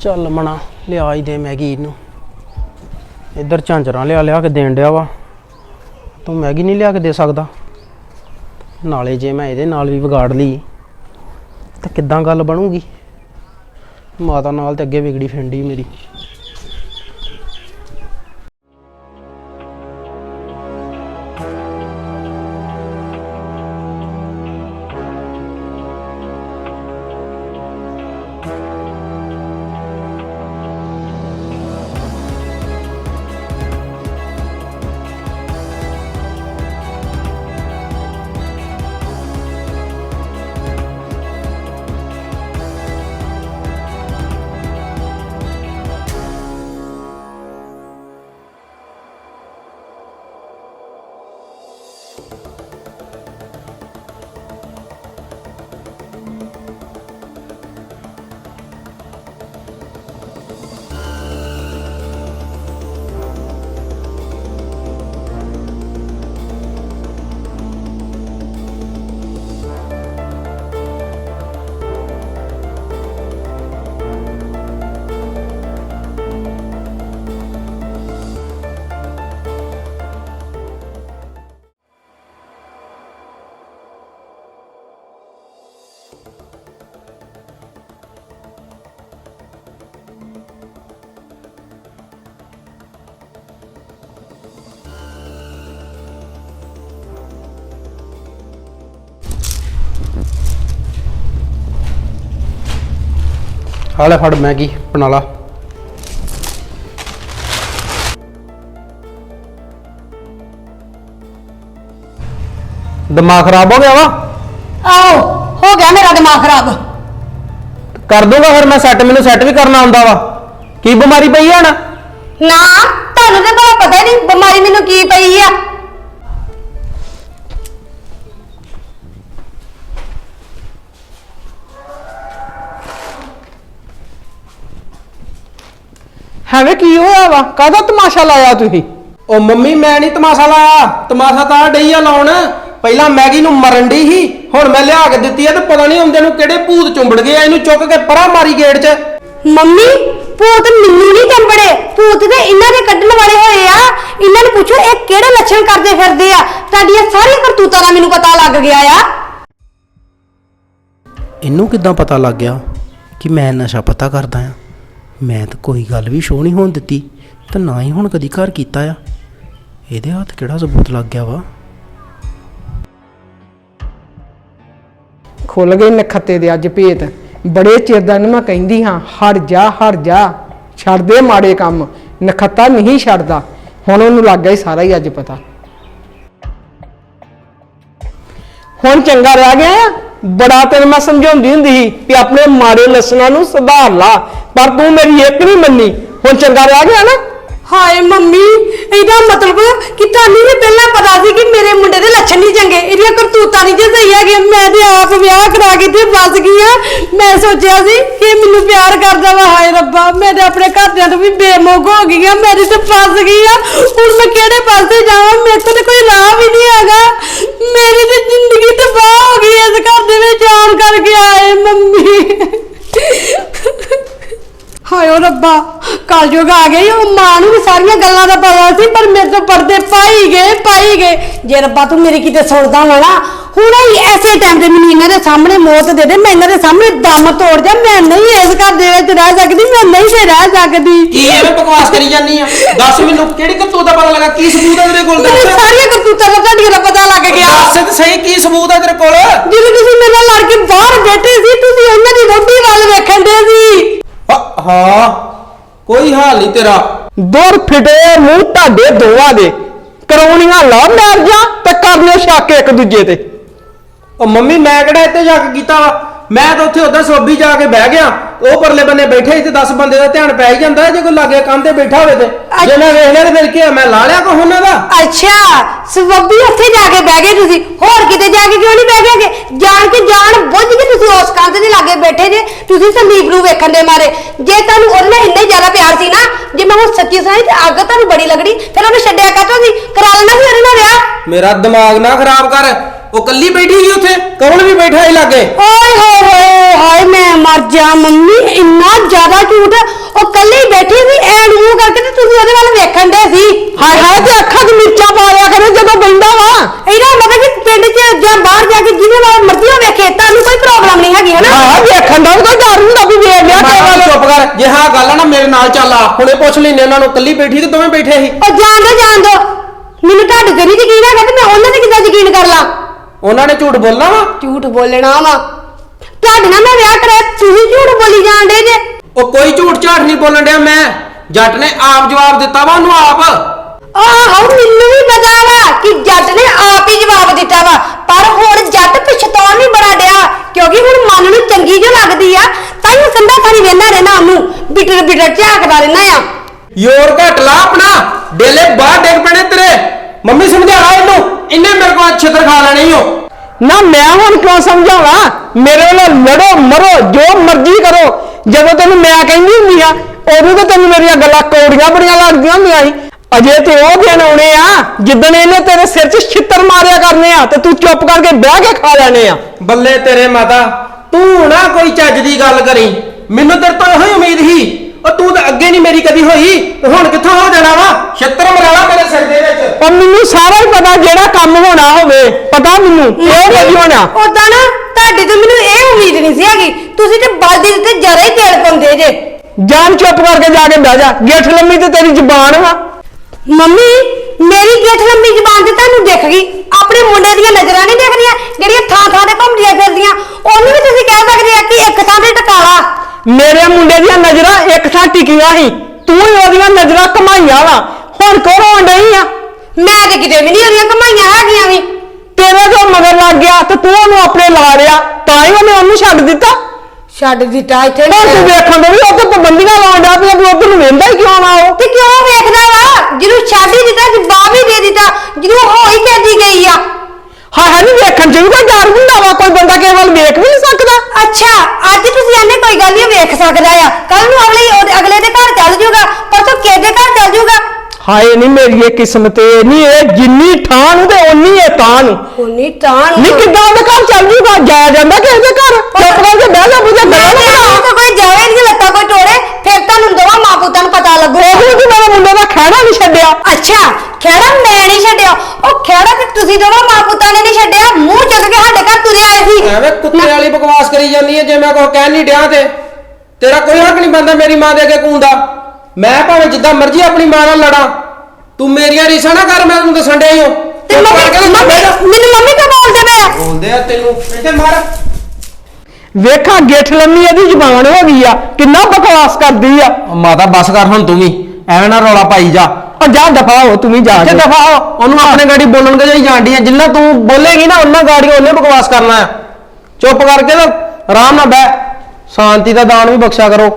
ਚੱਲ ਮਣਾ, ਲਿਆ ਹੀ ਦੇ ਮੈਗੀ ਇਹਨੂੰ। ਇੱਧਰ ਝਾਂਜਰਾਂ ਲਿਆ ਲਿਆ ਕੇ ਦੇਣ ਡਿਆ ਵਾ। ਤੂੰ ਮੈਗੀ ਨਹੀਂ ਲਿਆ ਕੇ ਦੇ ਸਕਦਾ। ਨਾਲੇ ਜੇ ਮੈਂ ਇਹਦੇ ਨਾਲ ਵੀ ਵਿਗਾੜ ਲਈ, ਤਾਂ ਕਿੱਦਾਂ ਗੱਲ ਬਣੂਗੀ? ਮਾਤਾ ਨਾਲ ਤੇ ਅੱਗੇ ਵਿਗੜੀ ਫਿੰਡੀ ਮੇਰੀ। ਹਾਲੇ ਫੜ ਮੈਗੀ ਬਣਾ ਲਾ। ਦਿਮਾਗ ਖਰਾਬ ਹੋ ਗਿਆ ਵਾ? ਆਓ ਹੋ ਗਿਆ ਮੇਰਾ ਦਿਮਾਗ ਖਰਾਬ। ਕਰ ਦੂੰਗਾ ਫਿਰ ਮੈਂ ਸੈੱਟ ਮੈਨੂੰ ਸੈੱਟ ਵੀ ਕਰਨਾ ਆਉਂਦਾ ਵਾ। ਕੀ ਬਿਮਾਰੀ ਪਈ ਆ ਨਾ ਨਾ ਤੁਹਾਨੂੰ ਤੇ ਪਤਾ ਨਹੀਂ ਬਿਮਾਰੀ ਮੈਨੂੰ ਕੀ ਪਈ ਆ। ਹੈਵੇਂ ਕੀ ਹੋਇਆ ਵਾ? ਕਾਹਦਾ ਤਮਾਸ਼ਾ ਲਾਇਆ ਤੁਸੀਂ? ਉਹ ਮੰਮੀ ਮੈਂ ਨਹੀਂ ਤਮਾਸ਼ਾ ਲਾਇਆ। ਤਮਾਸ਼ਾ ਤਾਂ ਡਈ ਆ ਲਾਉਣ। ਪਹਿਲਾਂ ਮੈਗੀ ਨੂੰ ਮਰਨ ਡਈ ਸੀ ਹੁਣ ਮੈਂ ਲਿਆ ਕੇ ਦਿੱਤੀ ਆ ਤੇ ਪਤਾ ਨਹੀਂ ਹੁੰਦੇ ਨੂੰ ਕਿਹੜੇ ਭੂਤ ਚੁੰਬੜ ਗਏ ਆ ਇਹਨੂੰ ਚੁੱਕ ਕੇ ਪਰਾਂ ਮਾਰੀ ਗੇਟ 'ਚ। ਮੰਮੀ ਭੂਤ ਮੈਨੂੰ ਨਹੀਂ ਕੰਬੜੇ ਭੂਤ ਤੇ ਇਹਨਾਂ ਦੇ ਕੱਢਣ ਵਾਲੇ ਹੋਏ ਆ। ਇਹਨਾਂ ਨੂੰ ਪੁੱਛੋ ਇਹ ਕਿਹੜੇ ਲੱਛਣ ਕਰਦੇ ਫਿਰਦੇ ਆ? ਤੁਹਾਡੀਆਂ ਸਾਰੀਆਂ ਕਰਤੂਤਾਂ ਦਾ ਮੈਨੂੰ ਪਤਾ ਲੱਗ ਗਿਆ ਆ। ਇਹਨੂੰ ਕਿੱਦਾਂ ਪਤਾ ਲੱਗ ਗਿਆ ਕਿ ਮੈਂ ਨਸ਼ਾ ਪਤਾ ਕਰਦਾ ਆ? ਮੈਂ ਤਾਂ ਕੋਈ ਗੱਲ ਵੀ ਸ਼ੋ ਨਹੀਂ ਹੋਣ ਦਿੱਤੀ, ਤੇ ਨਾ ਹੀ ਹੁਣ ਕਦੀ ਘਰ ਕੀਤਾ ਆ। ਇਹਦੇ ਹੱਥ ਕਿਹੜਾ ਸਬੂਤ ਲੱਗ ਗਿਆ ਵਾ? ਖੁੱਲ ਗਏ ਨਖੱਤੇ ਦੇ ਅੱਜ ਭੇਤ। ਬੜੇ ਚਿਰ ਦਾ ਇਹਨੂੰ ਮੈਂ ਕਹਿੰਦੀ ਹਾਂ, ਹਟ ਜਾ ਹਟ ਜਾ। ਛੱਡ ਦੇ ਮਾੜੇ ਕੰਮ, ਨਖੱਤਾ ਨਹੀਂ ਛੱਡਦਾ। ਹੁਣ ਉਹਨੂੰ ਲੱਗ ਗਿਆ ਸਾਰਾ ਹੀ ਅੱਜ ਪਤਾ। ਹੁਣ ਚੰਗਾ ਰਹਿ ਗਿਆ ਆ? ਬੜਾ ਤੈਨੂੰ ਮੈਂ ਸਮਝਾਉਂਦੀ ਹੁੰਦੀ ਸੀ ਕਿ ਆਪਣੇ ਮਾੜੇ ਲੱਛਣਾਂ ਨੂੰ ਸੁਧਾਰ ਲਾ। ਪਰ ਤੂੰ ਮੇਰੀ ਇੱਕ ਨਹੀਂ ਮੰਨੀ। ਹੁਣ ਚੰਗਾ ਰਹਿ ਗਿਆ ਨਾ? ਹਾਏ ਮੰਮੀ, ਇਹਦਾ ਮਤਲਬ ਕਿ ਤੁਹਾਨੂੰ ਵੀ ਪਹਿਲਾਂ ਪਤਾ ਸੀ ਕਿ ਮੇਰੇ ਮੁੰਡੇ ਦੇ ਲੱਛਣ ਨਹੀਂ ਚੰਗੇ, ਇਹਦੀਆਂ ਕਰਤੂਤਾਂ ਨਹੀਂ ਜੇ ਸਹੀ ਹੈਗੇ ਮੈਂ ਤੇ ਆਪ ਵਿਆਹ ਕਰਾ ਕੇ ਤੇ ਫਸ ਗਈ ਆ ਮੈਂ ਸੋਚਿਆ ਸੀ ਕਿ ਮੈਨੂੰ ਪਿਆਰ ਕਰਦਾ ਵਾ, ਹਾਏ ਰੱਬਾ, ਮੈਂ ਤੇ ਆਪਣੇ ਘਰਦਿਆਂ ਤੋਂ ਵੀ ਬੇਮੋਗ ਹੋ ਗਈ ਆ ਮੈਂ ਤੇ ਫਸ ਗਈ ਆ ਹੁਣ ਮੈਂ ਕਿਹੜੇ ਪਾਸੇ ਜਾਵਾਂ, ਮੇਰੇ ਕੋਲ ਕੋਈ ਰਾਹ ਵੀ ਨਹੀਂ ਹੈਗਾ। ਮੇਰੀ ਤੇ ਜ਼ਿੰਦਗੀ ਤਬਾਹ ਹੋ ਗਈ ਇਸ ਘਰ ਦੇ ਵਿੱਚ ਆਉਣ ਕਰਕੇ ਆਏ ਮੰਮੀ। ਹਾਏ ਓ ਰੱਬਾ ਕਲਯੁਗ ਆ ਗਈ ਉਹ ਮਾਂ ਨੂੰ ਵੀ ਸਾਰੀਆਂ ਗੱਲਾਂ ਦਾ ਪਤਾ ਸੀ ਪਰ ਮੇਰੇ ਤੋਂ ਪਰਦੇ ਪਾਈ ਗਏ ਪਾਈ ਗਏ। ਜੇ ਰੱਬਾ ਤੂੰ ਮੇਰੀ ਕਿਤੇ ਸੁਣਦਾ ਨਾ ਹੁਣ ਹੀ ਐਸੇ ਟਾਈਮ ਤੇ ਮੈਨੂੰ ਇਹਨਾਂ ਦੇ ਸਾਹਮਣੇ ਮੌਤ ਦੇ ਦੇ ਮੈਂ ਇਹਨਾਂ ਦੇ ਸਾਹਮਣੇ ਦਮ ਤੋੜ ਜਾ ਮੈਂ ਨਹੀਂ ਇਸ ਘਰ ਦੇ ਵਿੱਚ ਰਹਿ ਸਕਦੀ ਮੈਂ ਨਹੀਂ ਤੇ ਰਹਿ ਸਕਦੀ। ਕੀ ਐਵੇਂ ਬਕਵਾਸ ਕਰੀ ਜਾਂਦੀ ਆ? ਦੱਸ ਮੈਨੂੰ ਕਿਹੜੀ ਕਤੂ ਦਾ ਪਤਾ ਲੱਗਾ ਕੀ ਸਬੂਤ ਹੈ ਤੇਰੇ ਕੋਲ? ਮੈਨੂੰ ਦੱਸ। ਸਾਰੀਆਂ ਕਰਤੂਤਾਂ ਦਾ ਤੁਹਾਡੀਆਂ ਦਾ ਪਤਾ ਲੱਗ ਗਿਆ। ਦੱਸ ਤੇ ਸਹੀ ਕੀ ਸਬੂਤ ਹੈ ਤੇਰੇ ਕੋਲ? ਜਦੋਂ ਤੁਸੀਂ ਮੇਰੇ ਨਾਲ ਲੜ ਕੇ ਬਾਹਰ ਬੈਠੇ ਸੀ ਤੁਸੀਂ ਉਹਨਾਂ ਦੀ ਰੋਟੀ ਵੱਲ ਵੇਖਣ ਦੇ ਸੀ। ਹਾਂ- ਕੋਈ ਹਾਲ ਨਹੀਂ ਤੇਰਾ। ਦੁਰ ਫਿਟੇ ਮੂੰਹ ਤੁਹਾਡੇ ਦੋਵਾਂ ਦੇ। ਕਰਾਉਣੀਆਂ ਲਾ ਮੈਰਜਾਂ ਤੇ ਕਰਨੇ ਸ਼ੱਕ ਇੱਕ ਦੂਜੇ ਤੇ। ਉਹ ਮੰਮੀ ਮੈਂ ਕਿਹੜਾ ਇੱਥੇ ਜਾ ਕੇ ਕੀਤਾ ਵਾ? ਮੈਂ ਤਾਂ ਉੱਥੇ ਉਦਾਂ ਸੋਭੀ ਜਾ ਕੇ ਬਹਿ ਗਿਆ। ਉਹ ਪਰਲੇ ਬੰਨੇ ਬੈਠੇ ਸੀ ਤੇ 10 ਬੰਦੇ ਦਾ ਧਿਆਨ ਪੈ ਹੀ ਜਾਂਦਾ ਜੇ ਕੋਈ ਲਾਗੇ ਕੰਨ ਤੇ ਬੈਠਾ ਹੋਵੇ ਤੇ। ਜੇ ਮੈਂ ਵੇਖ ਲਿਆ ਤੇ ਫਿਰ ਕੀ ਹੋਇਆ? ਮੈਂ ਲਾ ਲਿਆ ਕੋ ਉਹਨਾਂ ਦਾ? ਅੱਛਾ ਸਵੱਬੀ ਉੱਥੇ ਜਾ ਕੇ ਬਹਿ ਗਏ ਤੁਸੀਂ। ਹੋਰ ਕਿਤੇ ਜਾ ਕੇ ਕਿਉਂ ਨਹੀਂ ਬਹਿ ਗਏਗੇ ਜਾਣ ਕੇ ਜਾਣ ਬੁੱਝ ਕੇ ਤੁਸੀਂ ਉਸ ਕੰਧ ਦੇ ਲਾਗੇ ਬੈਠੇ ਜੇ। ਤੁਸੀਂ ਸੰਦੀਪ ਨੂੰ ਵੇਖਣ ਦੇ ਮਾਰੇ। ਜੇ ਤੁਹਾਨੂੰ ਉਹਦੇ ਨਾਲ ਇੰਨਾ ਹੀ ਜ਼ਿਆਦਾ ਪਿਆਰ ਸੀ ਨਾ ਜੇ ਮੈਂ ਉਹ ਸੱਚੀ ਸੁਣਾਈ ਤੇ ਅੱਗ ਤੁਹਾਨੂੰ ਬੜੀ ਲੱਗਣੀ ਫਿਰ ਉਹਨੇ ਛੱਡਿਆ ਕਾਹਤੋਂ ਸੀ? ਕਰਾ ਲੈਣਾ ਸੀ ਉਹਦੇ ਨਾਲ ਵਿਆਹ। ਮੇਰਾ ਦਿਮਾਗ ਨਾ ਖਰਾਬ ਕਰ। ਉਹ ਕੱਲੀ ਬੈਠੀ ਸੀ ਉੱਥੇ? ਕੌਣ ਵੀ ਬੈਠਾ ਸੀ ਲਾਗੇ। ਓਏ ਹੋਏ ਹੋਏ ਹਾਏ ਮੈਂ ਮਰ ਜਾ ਮੰਮੀ ਇੰਨਾ ਜ਼ਿਆਦਾ ਝੂਠ। ਉਹ ਕੱਲੀ ਬੈਠੀ ਸੀ ਐਨ ਮੂੰਹ ਕਰਕੇ ਤੇ ਤੁਸੀਂ ਉਹਦੇ ਵੱਲ ਵੇਖਣ ਦੇ ਸੀ। ਹਾਏ ਹਾਏ ਤੇ ਅੱਖਾਂ 'ਚ ਮਿਰਚਾਂ ਪਾ ਲਿਆ ਕਰੇ ਜਦੋਂ ਬੈਂਦਾ ਵਾ। ਇਹਦਾ ਮਤਲਬ ਕਿ ਪਿੰਡ 'ਚ ਜਾਂ ਬਾਹਰ ਜਾ ਕੇ ਜਿਹਦੇ ਨਾਲ ਮਰਜ਼ੀ ਹੋਵੇ ਖੇਤਾਂ ਨੂੰ ਕੋਈ ਪ੍ਰੋਬਲਮ ਨਹੀਂ ਹੈਗੀ ਹਨਾ? ਹਾਂ ਵੇਖਣ ਦਾ ਵੀ ਕੋਈ ਡਰ ਹੁੰਦਾ ਵੀ ਵੇਖ ਲਿਆ ਤੂੰ ਵੱਲ ਚੁੱਪ ਕਰ। ਜੇ ਹਾਂ ਗੱਲ ਆ ਨਾ ਮੇਰੇ ਨਾਲ ਚੱਲ ਆ। ਹੁਣੇ ਪੁੱਛ ਲੈਨੇ ਉਹਨਾਂ ਨੂੰ ਕੱਲੀ ਬੈਠੀ ਕਿ ਦੋਵੇਂ ਬੈਠੇ ਸੀ। ਉਹ ਜਾਣ ਦੋ ਜਾਣ ਦੋ। ਮੈਨੂੰ ਤੁਹਾਡੇ ਤੇ ਨਹੀਂ ਯਕੀਨ ਹੈਗਾ ਤੇ ਮੈਂ ਉਹਨਾਂ ਤੇ ਕਿੱਦਾਂ ਯਕੀਨ ਕਰ ਲਾਂ? ਉਹਨਾਂ ਨੇ ਝੂਠ ਬੋਲਣਾ ਵਾ? ਝੂਠ ਬੋਲਣਾ ਵਾ। ਤੁਹਾਡੇ ਨਾਲ ਮੈਂ ਵਿਆਹ ਕਰਿਆ ਤੁਸੀਂ ਝੂਠ ਬੋਲੀ ਜਾਂਦੇ ਜੇ। ਉਹ ਕੋਈ ਝੂਠ ਝਾਠ ਨਹੀਂ ਬੋਲਣ ਡਿਆ ਮੈਂ। ਜੱਟ ਨੇ ਆਪ ਜਵਾਬ ਦਿੱਤਾ ਵਾ ਉਹਨੂੰ ਆਪ। ਆਹੋ ਮੈਨੂੰ ਵੀ ਪਤਾ ਵਾ ਕਿ ਜੱਟ ਨੇ ਆਪ ਹੀ ਜਵਾਬ ਦਿੱਤਾ ਵਾ। ਪਰ ਹੁਣ ਜੱਟ ਪਛਤਾਉਣ ਵੀ ਬੜਾ ਡਿਆ ਕਿਉਂਕਿ ਹੁਣ ਮਨ ਨੂੰ ਚੰਗੀ ਜੋ ਲੱਗਦੀ ਆ ਤਾਂ ਹੀ ਕੰਧਾ ਖਾਣੀ ਵੇਂਦਾ ਰਹਿਣਾ ਉਹਨੂੰ। ਬਿਟਰ ਬਿਟਰ ਝਾਕਦਾ ਰਹਿਣਾ ਆ। ਯੋਰ ਘਟ ਲਾ ਆਪਣਾ। ਡੇਲੇ ਬਾਹਰ ਡਿੱਗ ਪੈਣੇ ਤੇਰੇ। ਮੰਮੀ ਸਮਝਾ ਲਾ ਇਹਨੂੰ। ਇਹਨੇ ਮੇਰੇ ਕੋਲ ਛਿੱਤਰ ਖਾ ਲੈਣੀ ਓ ਨਾ ਮੈਂ ਹੁਣ ਕਿਉਂ ਸਮਝਾਵਾਂ? ਮੇਰੇ ਨਾਲ ਲੜੋ ਮਰੋ ਜੋ ਮਰਜ਼ੀ ਕਰੋ। ਜਦੋਂ ਤੈਨੂੰ ਮੈਂ ਕਹਿੰਦੀ ਹੁੰਦੀ ਆ ਉਦੋਂ ਤਾਂ ਤੈਨੂੰ ਮੇਰੀਆਂ ਗੱਲਾਂ ਕੌੜੀਆਂ ਬੜੀਆਂ ਲੱਗਦੀਆਂ ਹੁੰਦੀਆਂ ਸੀ। ਅਜੇ ਤੇ ਉਹ ਦਿਨ ਆਉਣੇ ਆ ਜਿੱਦਣ ਇਹਨੇ ਤੇਰੇ ਸਿਰ 'ਚ ਛਿੱਤਰ ਮਾਰਿਆ ਕਰਨੇ ਆ ਤੇ ਤੂੰ ਚੁੱਪ ਕਰਕੇ ਬਹਿ ਕੇ ਖਾ ਲੈਣੇ ਆ। ਬੱਲੇ ਤੇਰੇ ਮਾਤਾ ਤੂੰ ਨਾ ਕੋਈ ਚੱਜ ਦੀ ਗੱਲ ਕਰੀ। ਮੈਨੂੰ ਤੇਰੇ ਤੋਂ ਇਹੋ ਹੀ ਉਮੀਦ ਸੀ ਉਹ ਤੂੰ ਤਾਂ ਅੱਗੇ ਨਹੀਂ ਮੇਰੀ ਕਦੀ ਹੋਈ ਤੇ ਹੁਣ ਕਿੱਥੋਂ ਹੋ ਜਾਣਾ ਵਾ? ਛਿੱਤਰ ਮਰਾਲਾ ਮੇਰੇ ਸਿਰ ਦੇ ਵਿੱਚ। ਪਰ ਮੈਨੂੰ ਸਾਰਾ ਹੀ ਪਤਾ ਜਿਹੜਾ ਕੰਮ ਹੋਣਾ ਹੋਵੇ ਪਤਾ ਮੈਨੂੰ ਇਹ ਕੁਝ ਹੋਣਾ। ਉਦਾਂ ਨਾ ਤੁਹਾਡੀ ਤੋਂ ਮੈਨੂੰ ਇਹ ਉਮੀਦ ਨਹੀਂ ਸੀ ਹੈਗੀ ਤੁਸੀਂ ਤੇ ਬਲਦੀ ਤੇ ਜਰਾ ਹੀ ਤੇਲ ਪਾਉਂਦੇ ਜੇ। ਜਾਨ ਚੁੱਪ ਕਰਕੇ ਜਾ ਕੇ ਬਹਿ ਜਾ ਗਿੱਠ ਲੰਮੀ ਤੇ ਤੇਰੀ ਜ਼ੁਬਾਨ ਵਾ ਮੰਮੀ ਮੇਰੀ ਗਿੱਠ ਲੰਮੀ ਜ਼ਬਾਨ ਤੇ ਤੁਹਾਨੂੰ ਦਿਖ ਗਈ। ਆਪਣੇ ਮੁੰਡੇ ਦੀਆਂ ਨਜ਼ਰਾਂ ਨਹੀਂ ਦਿਖਦੀਆਂ ਜਿਹੜੀਆਂ ਥਾਂ ਥਾਂ ਤੇ ਘੁੰਮਦੀਆਂ ਫਿਰਦੀਆਂ। ਉਹਨੂੰ ਵੀ ਤੁਸੀਂ ਕਹਿ ਸਕਦੇ ਆ ਕਿ ਇੱਕ ਥਾਂ ਤੇ ਟਕਾਲਾ ਮੇਰੇ ਮੁੰਡੇ ਦੀਆਂ ਨਜ਼ਰਾਂ ਇੱਕ ਥਾਂ ਟਿਕੀਆਂ ਸੀ ਤੂੰ ਹੀ ਉਹਦੀਆਂ ਨਜ਼ਰਾਂ ਕਮਾਈਆਂ ਵਾ। ਹੁਣ ਕੋਲੋਂ ਨਹੀਂ ਆ? ਮੈਂ ਤੇ ਕਿਤੇ ਵੀ ਨਹੀਂ ਉਹਦੀਆਂ ਕਮਾਈਆਂ ਹੈਗੀਆਂ ਵੀ। ਤੇਰੇ ਤੋਂ ਮਗਰ ਲੱਗ ਗਿਆ ਤੇ ਤੂੰ ਉਹਨੂੰ ਆਪਣੇ ਲਾ ਲਿਆ ਤਾਂ ਹੀ ਉਹਨੇ ਉਹਨੂੰ ਛੱਡ ਦਿੱਤਾ। ਛੱਡ ਦਿੱਤਾ ਇੱਥੇ ਹੁਣ ਤੂੰ ਵੇਖਣ ਦੇ ਵੀ ਉਹ ਤੇ ਪਾਬੰਦੀਆਂ ਲਾਉਣ ਪਿਆ ਵੀ ਉਧਰ ਨੂੰ ਵੇਂਦਾ ਹੀ ਕਿਉਂ ਨਾ ਉਹ? ਤੇ ਕਿਉਂ ਵੇਖਦਾ ਵਾ? ਜਿਹਨੂੰ ਛੱਡ ਹੀ ਦਿੱਤਾ ਜਵਾਬ ਹੀ ਦੇ ਦਿੱਤਾ ਜਿਹਨੂੰ ਹੋ ਹੀ ਕਹਿੰਦੀ ਗਈ ਆ। ਹਾਏ ਹਾਏ ਨੀ ਵੇਖਣ ਕੋਈ ਡਰ ਹੁੰਦਾ ਵਾ ਕੋਈ ਬੰਦਾ ਕਿਸੇ ਵੱਲ ਵੇਖ ਵੀ ਨਹੀਂ ਸਕਦਾ। ਅੱਛਾ ਅੱਜ ਤੁਸੀਂ ਆਨੇ ਕੋਈ ਗੱਲ ਨਹੀਂ ਵੇਖ ਸਕਦਾ ਆ। ਕੱਲ ਨੂੰ ਅਗਲੇ ਉਹਦੇ- ਅਗਲੇ ਦੇ ਘਰ ਚੱਲ ਜਾਊਗਾ ਪਰਸੋਂ ਕਿਸੇ ਦੇ ਘਰ ਚੱਲ ਜਾਊਗਾ ਹਾਏ ਨਹੀਂ ਮੇਰੀ ਇਹ ਕਿਸਮਤ ਏ ਨਹੀਂ ਇਹ ਜਿੰਨੀ ਠਾਂ ਨੂੰ ਤੇ ਓਨੀ ਇਹ ਤਾਂ ਨੂੰ ਉਨੀ ਤਾਂ ਨਹੀਂ ਕਿੱਦਾਂ ਉਹਦੇ ਘਰ ਚੱਲ ਜੂਗਾ ਜਾਇਆ ਜਾਂਦਾ ਕਿਸੇ ਦੇ ਘਰ? ਚੁੱਪ ਕਰਕੇ ਬਹਿ ਜਾ ਬੁਝੇ ਮੈਂ ਤਾਂ ਕੋਈ ਜਾਵੇ ਨਹੀਂ ਲੱਤਾਂ ਕੋਈ ਤੋੜੇ ਫਿਰ ਤੁਹਾਨੂੰ ਦੋਵਾਂ ਮਾਂ ਪੁੱਤਾਂ ਨੂੰ ਪਤਾ ਲੱਗੂ। ਉਹ ਵੀ ਮੇਰੇ ਮੁੰਡੇ ਦਾ ਖਹਿੜਾ ਨਹੀਂ ਛੱਡਿਆ। ਅੱਛਾ ਖੇੜਾ ਮੈਂ ਨਹੀਂ ਛੱਡਿਆ। ਉਹ ਖੇੜਾ ਤੇ ਤੁਸੀਂ ਦੋਵਾਂ ਮਾਂ ਪੁੱਤਾਂ ਨੇ ਨਹੀਂ ਛੱਡਿਆ। ਮੂੰਹ ਚੱਕ ਕੇ ਸਾਡੇ ਘਰ ਤੁਰੇ ਆਏ ਸੀ। ਐਵੇਂ ਕੁੱਤੇ ਵਾਲੀ ਬਕਵਾਸ ਕਰੀ ਜਾਂਦੀ ਹੈ ਜੇ ਮੈਂ ਕੁਛ ਕਹਿ ਨਹੀਂ ਡਿਆ ਤੇ। ਤੇਰਾ ਕੋਈ ਹੱਕ ਨਹੀਂ ਬੰਦਾ ਮੇਰੀ ਮਾਂ ਦੇ ਅੱਗੇ ਕੂੰਦਾ ਮੈਂ ਭਾਵੇਂ ਜਿੱਦਾਂ ਮਰਜ਼ੀ ਆਪਣੀ ਮਾਂ ਨਾਲ ਲੜਾਂ ਤੂੰ ਮੇਰੀਆਂ ਰੀਸਾਂ ਨਾ ਕਰ ਮੈਂ ਤੈਨੂੰ ਦੱਸਣ ਡਿਆ ਹੀ ਹਾਂ ਤੇ ਮੰਮੀ ਜਾ। ਮੈਨੂੰ ਮੰਮੀ ਕਿਉਂ ਬੋਲਦੇ ਪਏ ਆ? ਬੋਲਦੇ ਆ ਤੈਨੂੰ ਇੱਥੇ ਮਾਰ। ਵੇਖਾਂ ਗਿੱਠ ਲੰਮੀ ਇਹਦੀ ਜ਼ੁਬਾਨ ਹੋ ਗਈ ਆ ਕਿੰਨਾ ਬਕਵਾਸ ਕਰਦੀ ਆ। ਮਾਤਾ ਬਸ ਕਰ ਹੁਣ ਤੂੰ ਵੀ ਐਵੇਂ ਨਾ ਰੌਲਾ ਪਾਈ ਜਾ। ਉਹ ਜਾ ਦਫਾ ਹੋ ਤੂੰ ਵੀ ਜਾ ਇੱਥੇ ਕੇ। ਦਫਾ ਹੋ ਉਹਨੂੰ ਆਪਣੇ ਗਾੜੀ ਬੋਲਣ ਕੇ ਜਾਈ ਜਾਂਦੀ ਜਿੰਨਾ ਤੂੰ ਬੋਲੇਗੀ ਨਾ ਉਹਨਾਂ ਗਾੜੀ ਉਹਨੇ ਬਕਵਾਸ ਕਰਨਾ ਚੁੱਪ ਕਰਕੇ ਤਾਂ ਆਰਾਮ ਨਾਲ ਬਹਿ। ਸ਼ਾਂਤੀ ਦਾ ਦਾਨ ਵੀ ਬਖਸ਼ਾ ਕਰੋ।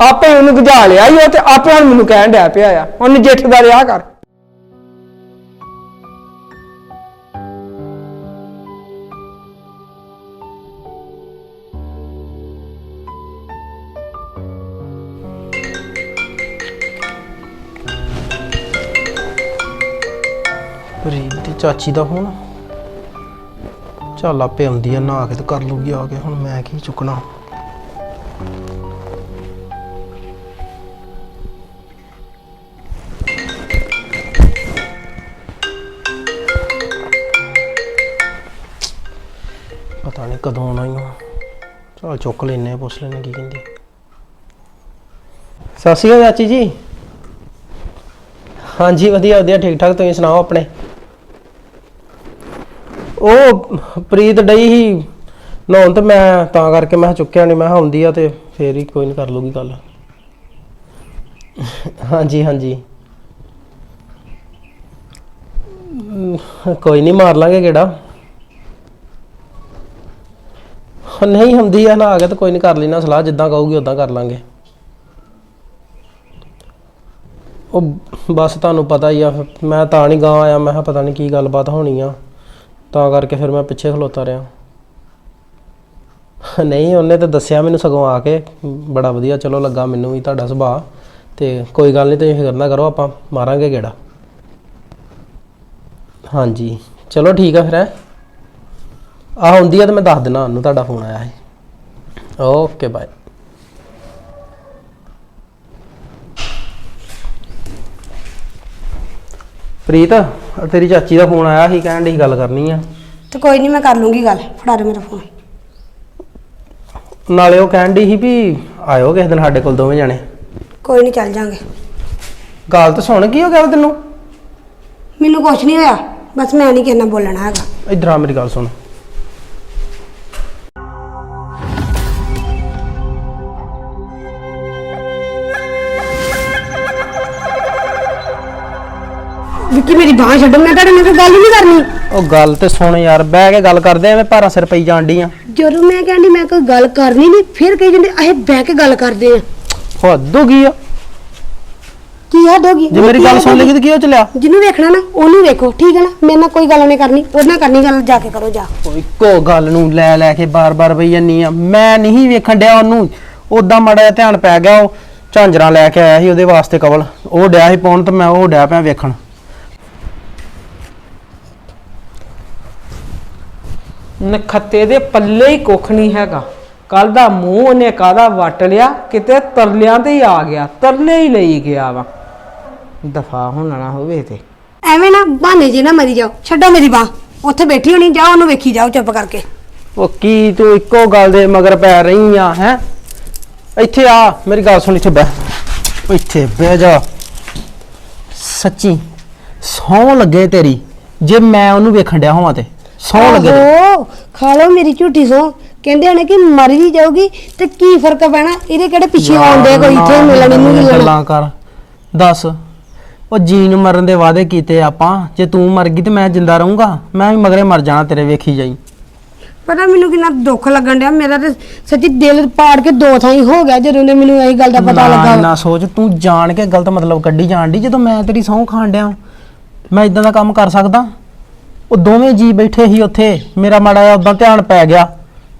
ਆਪੇ ਉਹਨੂੰ ਗਜਾ ਲਿਆ ਹੀ ਉਹ ਤੇ ਆਪੇ ਹੁਣ ਮੈਨੂੰ ਕਹਿਣ ਡਿਆ ਪਿਆ ਆ। ਉਹਨੂੰ ਜੇਠ ਰਿਹਾ ਕਰ। ਪ੍ਰੀਤ ਦੀ ਚਾਚੀ ਦਾ ਫੋਨ ਚੱਲ ਆਪੇ ਆਉਂਦੀ ਆ, ਨਹਾ ਕੇ ਤੇ ਕਰ ਲੂਗੀ ਆ ਕੇ। ਹੁਣ ਮੈਂ ਕੀ ਚੁੱਕਣਾ? ਪਤਾ ਨਹੀਂ ਕਦੋਂ ਆਉਣਾ ਹੀ ਚਲ ਚੁੱਕ ਲੈਨੇ ਆ, ਪੁੱਛ ਲੈਨੇ ਕੀ ਕਹਿੰਦੀ ਸਤਿ ਸ਼੍ਰੀ ਅਕਾਲ ਚਾਚੀ ਜੀ। ਹਾਂਜੀ ਵਧੀਆ ਵਧੀਆ ਠੀਕ ਠਾਕ ਤੁਸੀਂ ਸੁਣਾਓ ਆਪਣੇ? ਉਹ ਪ੍ਰੀਤ ਡਈ ਹੀ ਨਹਾਉਣ ਤੇ ਮੈਂ ਤਾਂ ਕਰਕੇ ਮੈਂ ਕਿਹਾ ਚੁੱਕਿਆ ਨਹੀਂ ਮੈਂ ਕਿਹਾ ਆਉਂਦੀ ਆ ਤੇ ਫੇਰ ਹੀ ਕੋਈ ਨਹੀਂ ਕਰ ਲੂਗੀ ਗੱਲ। ਹਾਂਜੀ ਹਾਂਜੀ। ਕੋਈ ਨਹੀਂ ਮਾਰ ਲਾਂਗੇ ਕਿਹੜਾ ਨਹੀਂ ਹੁੰਦੀ ਆ ਨਾ ਆ ਗਿਆ ਤਾਂ ਕੋਈ ਨਹੀਂ ਕਰ ਲੈਣਾ ਸਲਾਹ, ਜਿੱਦਾਂ ਕਹੂਗੀ ਉਦਾਂ ਕਰ ਲਾਂਗੇ। ਉਹ ਬਸ ਤੁਹਾਨੂੰ ਪਤਾ ਹੀ ਆ ਫਿਰ ਮੈਂ ਤਾਂ ਨਹੀਂ ਗਾਂ ਆਇਆ, ਮੈਂ ਕਿਹਾ ਪਤਾ ਨਹੀਂ ਕੀ ਗੱਲਬਾਤ ਹੋਣੀ ਆ। ਤਾਂ ਕਰਕੇ ਫਿਰ ਮੈਂ ਪਿੱਛੇ ਖਲੋਤਾ ਰਿਹਾ। ਨਹੀਂ, ਉਹਨੇ ਤਾਂ ਦੱਸਿਆ ਮੈਨੂੰ ਸਗੋਂ ਆ ਕੇ, ਬੜਾ ਵਧੀਆ, ਚਲੋ ਲੱਗਾ ਮੈਨੂੰ ਵੀ ਤੁਹਾਡਾ ਸੁਭਾਅ। ਤੇ ਕੋਈ ਗੱਲ ਨਹੀਂ ਤੁਸੀਂ ਫਿਕਰ ਨਾ ਕਰੋ, ਆਪਾਂ ਮਾਰਾਂਗੇ ਗੇੜਾ। ਹਾਂਜੀ, ਚਲੋ ਠੀਕ ਆ ਫਿਰ, ਹੈ। ਆਹ ਹੁੰਦੀ ਆ ਤੇ ਮੈਂ ਦੱਸ ਦਿਨਾ ਉਹਨੂੰ ਤੁਹਾਡਾ ਫੋਨ ਆਇਆ ਹੈ ਓਕੇ ਬਾਏ ਪ੍ਰੀਤ ਆਹ ਤੇਰੀ ਚਾਚੀ ਦਾ ਫੋਨ ਆਇਆ ਸੀ ਕਹਿਣ ਦੀ ਗੱਲ ਕਰਨੀ ਆ। ਤੇ ਕੋਈ ਨਹੀਂ ਮੈਂ ਕਰ ਲੂੰਗੀ ਗੱਲ। ਫੜਾ ਦੇ ਮੇਰਾ ਫੋਨ ਨਾਲੇ ਉਹ ਕਹਿਣ ਦੀ ਸੀ ਵੀ ਆਇਓ ਕਿਸੇ ਦਿਨ ਸਾਡੇ ਕੋਲ ਦੋਵੇਂ ਜਾਣੇ। ਕੋਈ ਨਹੀਂ ਚੱਲ ਜਾਾਂਗੇ। ਗੱਲ ਤਾਂ ਸੁਣ ਕੀ ਹੋ ਗਿਆ ਵਾ ਤੈਨੂੰ? ਮੈਨੂੰ ਕੁਝ ਨਹੀਂ ਹੋਇਆ। ਬਸ ਮੈਂ ਨਹੀਂ ਕਿਸੇ ਨਾਲ ਬੋਲਣਾ ਹੈਗਾ। ਇਧਰ ਆ ਮੇਰੀ ਗੱਲ ਸੁਣ। ਵਿੱਕੀ ਮੇਰੀ ਬਾਹ ਛੱਡੋ ਮੈਂ ਤੁਹਾਡੇ ਨਾਲ ਕੋਈ ਗੱਲ ਹੀ ਨਹੀਂ ਕਰਨੀ। ਉਹ ਗੱਲ ਤੇ ਸੁਣ ਯਾਰ ਬਹਿ ਕੇ ਗੱਲ ਕਰਦੇ ਐਵੇਂ ਭਾਰਾ ਸਿਰ ਪਈ ਜਾਂਦੀ ਆ। ਜਦੋਂ ਮੈਂ ਕਹਿੰਦੀ ਮੈਂ ਕੋਈ ਗੱਲ ਕਰਨੀ ਨਹੀਂ ਫਿਰ ਕਹੀ ਜਾਂਦੇ ਅਸੀਂ ਬਹਿ ਕੇ ਗੱਲ ਕਰਦੇ ਆ। ਹੱਦ ਹੋ ਗਈ ਆ? ਕੀ ਹੱਦ ਹੋ ਗਈ ਜੇ ਮੇਰੀ ਗੱਲ ਸੁਣ ਲਈ ਤੇ ਕੀ ਹੋ ਚੱਲਿਆ ਜਿਹਨੂੰ ਵੇਖਣਾ ਨਾ ਉਹਨੂੰ ਵੇਖੋ ਠੀਕ ਹੈ ਨਾ? ਮੇਰੇ ਨਾਲ ਕੋਈ ਗੱਲ ਨਹੀਂ ਕਰਨੀ ਉਹਦੇ ਨਾਲ ਕਰਨੀ ਗੱਲ ਜਾ ਕੇ ਕਰੋ ਜਾ। ਉਹ ਇੱਕੋ ਗੱਲ ਨੂੰ ਲੈ ਲੈ ਕੇ ਬਾਰ-ਬਾਰ ਬਈ ਜਾਨੀ ਆ। ਮੈਂ ਨਹੀਂ ਵੇਖਣ ਡਿਆ ਉਹਨੂੰ। ਉਦਾਂ ਮਾੜਾ ਜਿਹਾ ਧਿਆਨ ਪੈ ਗਿਆ ਉਹ ਝਾਂਜਰਾਂ ਲੈ ਕੇ ਆਇਆ ਸੀ ਉਹਦੇ ਵਾਸਤੇ ਕਵਲ। ਉਹ ਡਿਆ ਸੀ ਪਾਉਣ ਤੇ ਮੈਂ ਉਹ ਡਿਆ ਪਿਆ ਵੇਖਣ। ਨਖੱਤੇ ਦੇ ਪੱਲੇ ਹੀ ਕੁੱਖ ਨਹੀਂ ਹੈਗਾ। ਕੱਲ ਦਾ ਮੂੰਹ ਉਹਨੇ ਕਾਦਾ ਵਟ ਲਿਆ? ਕਿਤੇ ਤਰਲਿਆਂ ਤੇ ਹੀ ਆ ਗਿਆ। ਤਰਲੇ ਹੀ ਲਈ ਗਿਆ ਵਾ। ਦਫਾ ਹੋਣਾ ਨਾ ਹੋਵੇ ਤੇ। ਐਵੇਂ ਨਾ ਬਹਾਨੇ ਜੇ ਨਾ ਮਰੀ ਜਾਓ। ਛੱਡੋ ਮੇਰੀ ਬਾਹ। ਉੱਥੇ ਬੈਠੀ ਹੋਣੀ ਜਾਓ ਉਹਨੂੰ ਵੇਖੀ ਜਾਓ ਚੁੱਪ ਕਰਕੇ। ਉਹ ਕੀ ਤੂੰ ਇੱਕੋ ਗੱਲ ਦੇ ਮਗਰ ਪੈ ਰਹੀ ਆ ਹੈ? ਇੱਥੇ ਆ। ਮੇਰੀ ਗੱਲ ਸੁਣ ਇੱਥੇ ਬਹਿ। ਇੱਥੇ ਬਹਿ ਜਾ। ਸੱਚੀ ਸੌ ਲੱਗੇ ਤੇਰੀ ਜੇ ਮੈਂ ਉਹਨੂੰ ਵੇਖਣ ਡਿਆ ਹੋਵਾਂ ਤੇ। ਸੌ ਲੱਗੇ। ਓਹੋ ਖਾ ਲਓ ਮੇਰੀ ਝੂਠੀ ਸੋ। ਕਹਿੰਦੇ ਨੇ ਕਿ ਮਰ ਵੀ ਜਾਊਗੀ ਤੇ ਕੀ ਫ਼ਰਕ ਪੈਣਾ? ਇਹਦੇ ਕਿਹੜੇ ਪਿੱਛੇ ਆਉਂਦੇ ਕੋਈ? ਇੱਥੇ ਮਿਲਣ ਨੂੰ ਨਹੀਂ ਲੈਣਾ ਗੱਲਾਂ ਕਰ। ਦੱਸ ਉਹ ਜੀਨ ਮਰਨ ਦੇ ਵਾਅਦੇ ਕੀਤੇ ਆਪਾਂ। ਜੇ ਤੂੰ ਮਰ ਗਈ ਤੇ ਮੈਂ ਜਿੰਦਾ ਰਹੂੰਗਾ। ਮੈਂ ਵੀ ਮਗਰੇ ਮਰ ਜਾਣਾ ਤੇਰੇ ਵੇਖੀ ਜਾਈ। ਪਤਾ ਮੈਨੂੰ ਕਿੰਨਾ ਦੁੱਖ ਲੱਗਣ ਡਿਆ। ਮੇਰਾ ਤੇ ਸੱਚੀ ਦਿਲ ਪਾੜ ਕੇ ਦੋ ਥਾਈ ਹੋ ਗਿਆ ਜਦੋਂ ਦੇ ਮੈਨੂੰ ਇਹ ਗੱਲ ਦਾ ਪਤਾ ਨਾ ਲੱਗਾ। ਨਾ ਸੋਚ ਤੂੰ ਜਾਣ ਕੇ ਗਲਤ ਮਤਲਬ ਕੱਢੀ ਜਾਣ ਦੀ ਜਦੋਂ ਮੈਂ ਤੇਰੀ ਸਹੁੰ ਖਾਣ ਡਿਆ ਮੈਂ ਇਦਾਂ ਦਾ ਕੰਮ ਕਰ ਸਕਦਾ? ਉਹ ਦੋਵੇਂ ਜੀ ਬੈਠੇ ਸੀ ਉੱਥੇ। ਮੇਰਾ ਮਾੜਾ ਜਿਹਾ ਉਦਾਂ ਧਿਆਨ ਪੈ ਗਿਆ।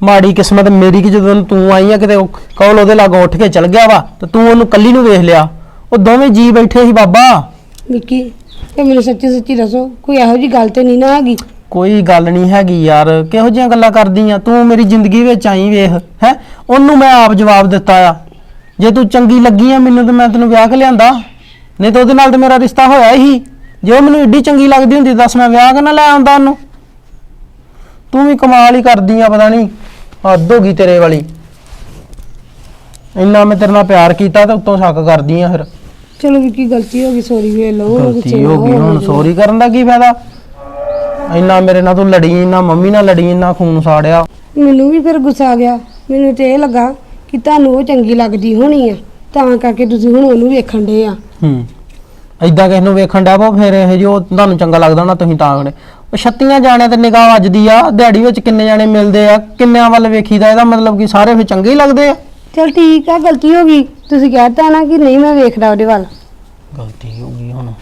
ਮਾੜੀ ਕਿਸਮਤ ਮੇਰੀ ਕਿ ਜਦੋਂ ਤੂੰ ਆਈ ਆ ਕਿਤੇ ਕੌਲ ਉਹਦੇ ਲਾਗੋਂ ਉੱਠ ਕੇ ਚਲ ਗਿਆ ਵਾ ਤੇ ਤੂੰ ਉਹਨੂੰ ਕੱਲੀ ਨੂੰ ਵੇਖ ਲਿਆ। ਉਹ ਦੋਵੇਂ ਜੀ ਬੈਠੇ ਸੀ ਬਾਬਾ। ਵਿੱਕੀ ਤੇ ਮੈਨੂੰ ਸੱਚੀ ਸੱਚੀ ਦੱਸੋ ਕੋਈ ਇਹੋ ਜੀ ਗੱਲ ਤੇ ਨਹੀਂ ਨਾ ਹੈਗੀ? ਕੋਈ ਗੱਲ ਨਹੀਂ ਹੈਗੀ ਯਾਰ ਕਿਹੋ ਜਿਹੀਆਂ ਗੱਲਾਂ ਕਰਦੀ ਆ? ਤੂੰ ਮੇਰੀ ਜ਼ਿੰਦਗੀ ਵਿੱਚ ਆਈ ਵੇਖ ਹੈ? ਉਹਨੂੰ ਮੈਂ ਆਪ ਜਵਾਬ ਦਿੱਤਾ ਆ। ਜੇ ਤੂੰ ਚੰਗੀ ਲੱਗੀ ਆ ਮੈਨੂੰ ਤੇ ਮੈਂ ਤੈਨੂੰ ਵਿਆਹ ਕੇ ਲਿਆਂਦਾ। ਨਹੀਂ ਤਾਂ ਉਹਦੇ ਨਾਲ ਤੇ ਮੇਰਾ ਰਿਸ਼ਤਾ ਹੋਇਆ ਹੀ। ਜੇ ਉਹ ਮੈਨੂੰ ਏਡੀ ਚੰਗੀ ਲੱਗਦੀ ਹੁੰਦੀ ਦੱਸ ਮੈਂ ਵਿਆਹ ਕੇ ਨਾ ਲੈ ਆਉਂਦਾ ਉਹਨੂੰ? ਤੂੰ ਵੀ ਕਮਾਲ ਹੀ ਕਰਦੀ ਆ ਪਤਾ ਨਹੀਂ ਹੱਦ ਹੋ ਗਈ ਤੇਰੇ ਵਾਲੀ। ਇੰਨਾ ਮੈਂ ਤੇਰੇ ਨਾਲ ਪਿਆਰ ਕੀਤਾ ਤੇ ਉੱਤੋਂ ਸ਼ੱਕ ਕਰਦੀ ਆ ਫਿਰ। ਚਲੋ ਵਿੱਕੀ ਗਲਤੀ ਹੋ ਗਈ ਸੌਰੀ ਵੇਖ ਲਓ ਗਲਤੀ ਹੋ ਗਈ ਹੁਣ ਸੌਰੀ ਕਰਨ ਦਾ ਕੀ ਫਾਇਦਾ? ਇੰਨਾ ਮੇਰੇ ਨਾਲ ਤੂੰ ਲੜੀ ਇੰਨਾ ਮੰਮੀ ਨਾਲ ਲੜੀ ਇੰਨਾ ਖੂਨ ਸਾੜਿਆ। ਮੈਨੂੰ ਵੀ ਫਿਰ ਗੁੱਸਾ ਆ ਗਿਆ। ਮੈਨੂੰ ਤੇ ਇਹ ਲੱਗਾ ਕਿ ਤੁਹਾਨੂੰ ਉਹ ਚੰਗੀ ਲੱਗਦੀ ਹੋਣੀ ਆ। ਤਾਂ ਕਰਕੇ ਤੁਸੀਂ ਹੁਣ ਉਹਨੂੰ ਵੇਖਣ ਦੇ ਆ। ਹੂੰ। ਐਦਾਂ ਕਿਸ ਨੂੰ ਵੇਖਣ ਵਾ ਫਿਰ ਇਹ ਜੋ ਤੁਹਾਨੂੰ ਚੰਗਾ ਲੱਗਦਾ ਨਾ ਤੁਸੀਂ ਤਾਂ ਕਰੇ ਉਹ ਛੱਤੀਆਂ ਜਾਣਿਆਂ ਤੇ ਨਿਗਾਹ ਵੱਜਦੀ ਆ ਦਿਹਾੜੀ ਵਿੱਚ ਕਿੰਨੇ ਜਾਣੇ ਮਿਲਦੇ ਆ ਕਿੰਨਿਆਂ ਵੱਲ ਵੇਖੀਦਾ ਇਹਦਾ ਮਤਲਬ ਕਿ ਸਾਰੇ ਫਿਰ ਚੰਗੇ ਹੀ ਲੱਗਦੇ ਆ। ਚਲ ਠੀਕ ਆ ਗਲਤੀ ਹੋ ਗਈ। ਤੁਸੀਂ ਕਹਿਤਾ ਨਾ ਕਿ ਨਹੀਂ ਮੈਂ ਵੇਖਦਾ ਉਹਦੇ ਵੱਲ। ਗਲਤੀ ਹੋ ਗਈ ਹੁਣ।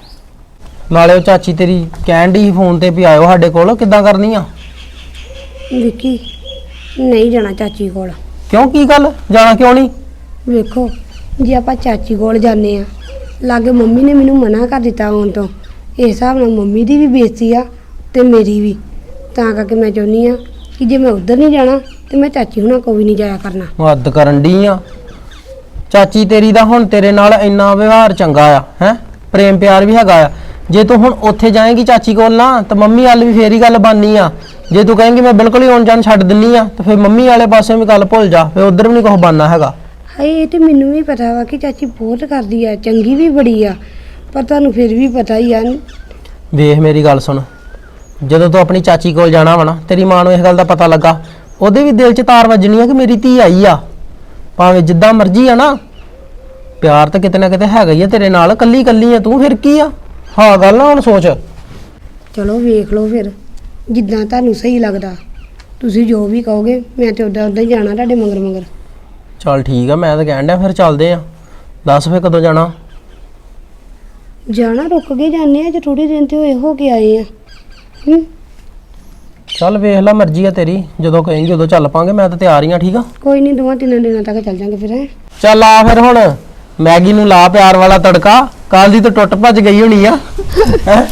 ਨਾਲੇ ਉਹ ਚਾਚੀ ਤੇਰੀ ਕਹਿਣ ਦੀ ਫੋਨ ਤੇ ਵੀ ਆਇਓ ਸਾਡੇ ਕੋਲ ਕਿੱਦਾਂ ਕਰਨੀ ਆ? ਵਿੱਕੀ ਨਹੀਂ ਜਾਣਾ ਚਾਚੀ ਕੋਲ। ਕਿਉਂ ਕੀ ਗੱਲ? ਜਾਣਾ ਕਿਉਂ ਨਹੀਂ? ਵੇਖੋ ਜੇ ਆਪਾਂ ਚਾਚੀ ਕੋਲ ਜਾਂਦੇ ਆ ਲਾਗੇ ਮੰਮੀ ਨੇ ਮੈਨੂੰ ਮਨਾ ਕਰ ਦਿੱਤਾ ਆਉਣ ਤੋਂ। ਇਸ ਹਿਸਾਬ ਨਾਲ ਮੰਮੀ ਦੀ ਵੀ ਬੇਇੱਜ਼ਤੀ ਆ ਤੇ ਮੇਰੀ ਵੀ। ਤਾਂ ਕਰਕੇ ਮੈਂ ਚਾਹੁੰਦੀ ਆ ਕਿ ਜੇ ਮੈਂ ਉੱਧਰ ਨਹੀਂ ਜਾਣਾ, ਤੇ ਮੈਂ ਚਾਚੀ ਹੁਣਾਂ ਕੋਲ ਵੀ ਨਹੀਂ ਜਾਇਆ ਕਰਨਾ। ਹੱਦ ਕਰਨ ਦੀ ਆ। ਚਾਚੀ ਤੇਰੀ ਦਾ ਹੁਣ ਤੇਰੇ ਨਾਲ ਇੰਨਾ ਵਿਵਹਾਰ ਚੰਗਾ ਆ, ਹੈ? ਪ੍ਰੇਮ ਪਿਆਰ ਵੀ ਹੈਗਾ ਆ। ਜੇ ਤੂੰ ਹੁਣ ਉੱਥੇ ਜਾਏਂਗੀ ਚਾਚੀ ਕੋਲ ਨਾ, ਤਾਂ ਮੰਮੀ ਵੱਲ ਵੀ ਫੇਰ ਹੀ ਗੱਲ ਬਣਨੀ ਆ। ਜੇ ਤੂੰ ਕਹੇਂਗੀ ਮੈਂ ਬਿਲਕੁਲ ਹੀ ਆਉਣ ਜਾਣ ਛੱਡ ਦਿੰਨੀ ਆ, ਤਾਂ ਫਿਰ ਮੰਮੀ ਵਾਲੇ ਪਾਸੇ ਵੀ ਗੱਲ ਭੁੱਲ ਜਾ, ਫਿਰ ਉਧਰ ਵੀ ਨਹੀਂ ਕੁਝ ਬਣਨਾ ਹੈਗਾ। ਹਾਏ ਇਹ ਤੇ ਮੈਨੂੰ ਵੀ ਪਤਾ ਵਾ ਕਿ ਚਾਚੀ ਬਹੁਤ ਕਰਦੀ ਆ ਚੰਗੀ ਵੀ ਬੜੀ ਆ ਪਰ ਤੁਹਾਨੂੰ ਫਿਰ ਵੀ ਪਤਾ ਹੀ ਆ। ਵੇਖ ਮੇਰੀ ਗੱਲ ਸੁਣ ਜਦੋਂ ਤੂੰ ਆਪਣੀ ਚਾਚੀ ਕੋਲ ਜਾਣਾ ਵਾ ਨਾ ਤੇਰੀ ਮਾਂ ਨੂੰ ਇਸ ਗੱਲ ਦਾ ਪਤਾ ਲੱਗਾ ਉਹਦੇ ਵੀ ਦਿਲ 'ਚ ਤਾਰ ਵੱਜਣੀ ਆ ਕਿ ਮੇਰੀ ਧੀ ਆਈ ਆ। ਭਾਵੇਂ ਜਿੱਦਾਂ ਮਰਜ਼ੀ ਆ ਨਾ ਪਿਆਰ ਤਾਂ ਕਿਤੇ ਨਾ ਕਿਤੇ ਹੈਗਾ ਹੀ ਆ ਤੇਰੇ ਨਾਲ ਕੱਲੀ ਕੱਲੀ ਆ ਤੂੰ ਫਿਰ ਕੀ ਆ? ਹਾਂ ਗੱਲ ਨਾ ਹੁਣ ਸੋਚ। ਚਲੋ ਵੇਖ ਲਓ ਫਿਰ ਜਿੱਦਾਂ ਤੁਹਾਨੂੰ ਸਹੀ ਲੱਗਦਾ ਤੁਸੀਂ ਜੋ ਵੀ ਕਹੋਗੇ ਮੈਂ ਤੇ ਉਦਾਂ ਉਦਾਂ ਹੀ ਜਾਣਾ ਤੁਹਾਡੇ ਮਗਰ ਮਗਰ ਚੱਲ ਠੀਕ ਆ ਮੈਂ ਤਾਂ ਕਹਿਣ ਡਿਆ ਫਿਰ ਚੱਲਦੇ ਆ। ਦੱਸ ਫੇ ਕਦੋਂ ਜਾਣਾ? ਜਾਣਾ ਰੁਕ ਕੇ ਜਾਂਦੇ ਆ ਜੇ ਥੋੜੇ ਦਿਨ ਤੇ ਹੋਏ ਹੋ ਕੇ ਆਏ ਆ। ਹੂੰ। ਚੱਲ ਵੇਖ ਲੈ ਮਰਜ਼ੀ ਆ ਤੇਰੀ ਜਦੋਂ ਕਹੇਂਗੀ ਉਦੋਂ ਚੱਲ ਪਾਂਗੇ ਮੈਂ ਤਾਂ ਤਿਆਰ ਹੀ ਆ ਠੀਕ ਆ? ਕੋਈ ਨਹੀਂ ਦੋਵਾਂ ਤਿੰਨਾਂ ਦਿਨਾਂ ਤੱਕ ਚੱਲ ਜਾਂਗੇ ਫਿਰ ਹੈਂ। ਚੱਲ ਆ ਫਿਰ ਹੁਣ ਮੈਗੀ ਨੂੰ ਲਾ ਪਿਆਰ ਵਾਲਾ ਤੜਕਾ ਕੱਲ ਦੀ ਤਾਂ ਟੁੱਟ ਭੱਜ ਗਈ ਹੋਣੀ ਆ ਹੈਂ?